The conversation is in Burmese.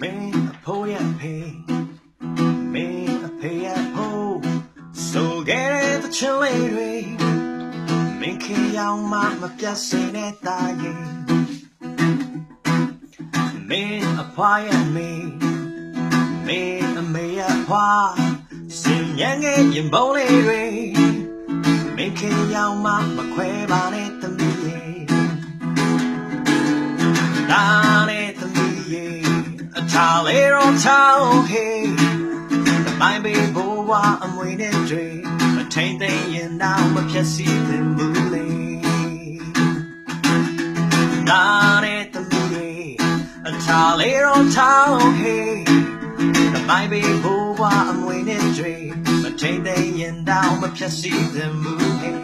မင်းအဖိုးရဲ့ဖေးမင်းအဖေရဲ့ဖိုးဆိုခဲ့တဲ့ချင်လေးတွေမင်းခင်ရောက်မှမပြတ်စင်တဲ့တာရင်မင်းအဖွားရဲ့မင်းမင်းအမေရဲ့ဖွားစင်ញံငယ်ရင်ပုံးလေးတွေမင်းခင်ရောက်မှမခွဲပါနဲ့တမီးရဲ့ဒါနဲ့သမီးရဲ့ အချာလေးတော့ချောင်းဟေးတမိုင်းဘေးဘဝအမွေနဲ့တွေမထိန်သိမ်းရင်တော့မဖြစ်စီသင်ဘူးလေဒါနဲ့သမီးရဲ့အချာလေးတော့ချောင်းဟေးတမိုင်းဘေးဘဝအမွေနဲ့တွေမထိန်သိမ်းရင်တော့မဖြစ်စီသင်ဘူးဟေး